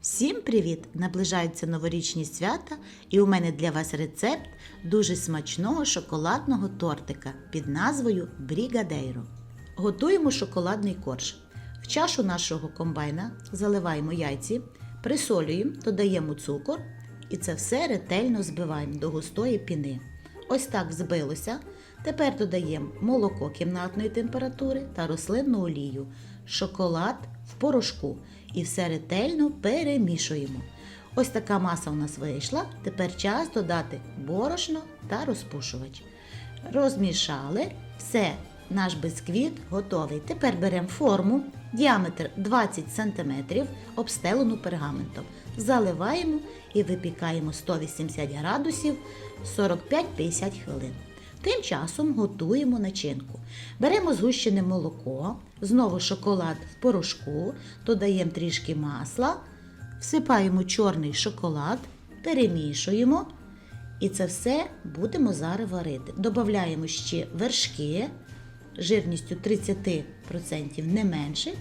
Всім привіт! Наближаються новорічні свята, і у мене для вас рецепт дуже смачного шоколадного тортика під назвою Брігадейро. Готуємо шоколадний корж. В чашу нашого комбайна заливаємо яйці, присолюємо, додаємо цукор і це все ретельно збиваємо до густої піни. Ось так збилося. Тепер додаємо молоко кімнатної температури та рослинну олію, шоколад в порошку і все ретельно перемішуємо. Ось така маса у нас вийшла. Тепер час додати борошно та розпушувач. Розмішали, все, наш бисквіт готовий. Тепер беремо форму, діаметр 20 см, обстелену пергаментом. Заливаємо і випікаємо 180 градусів 45-50 хвилин. Тим часом готуємо начинку. Беремо згущене молоко, знову шоколад в порошку, додаємо трішки масла, всипаємо чорний шоколад, перемішуємо. І це все будемо зараз варити. Додаємо ще вершки жирністю 30% не менше.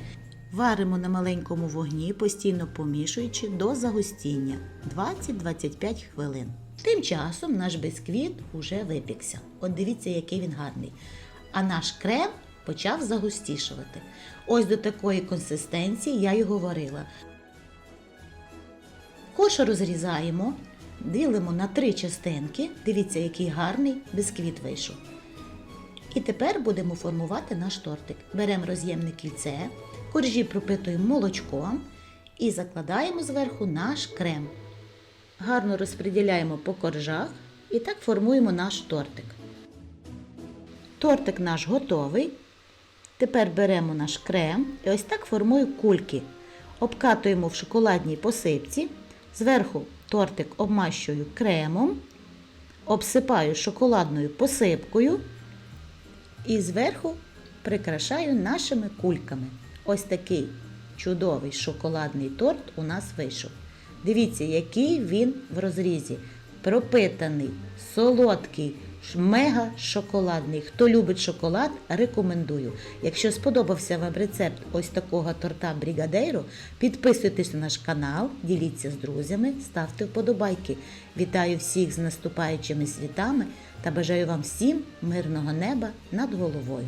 Варимо на маленькому вогні, постійно помішуючи до загустіння 20-25 хвилин. Тим часом наш бисквіт уже випікся. От дивіться, який він гарний. А наш крем почав загустішувати. Ось до такої консистенції я його варила. Корж розрізаємо, ділимо на три частинки. Дивіться, який гарний бисквіт вийшов. І тепер будемо формувати наш тортик. Беремо роз'ємне кільце, коржі пропитуємо молочком і закладаємо зверху наш крем. Гарно розподіляємо по коржах і так формуємо наш тортик. Тортик наш готовий. Тепер беремо наш крем і ось так формую кульки. Обкатуємо в шоколадній посипці. Зверху тортик обмащую кремом, обсипаю шоколадною посипкою і зверху прикрашаю нашими кульками. Ось такий чудовий шоколадний торт у нас вийшов. Дивіться, який він в розрізі. Пропитаний, солодкий, мега шоколадний. Хто любить шоколад, рекомендую. Якщо сподобався вам рецепт ось такого торта Брігадейро, підписуйтесь на наш канал, діліться з друзями, ставте вподобайки. Вітаю всіх з наступаючими світами та бажаю вам всім мирного неба над головою.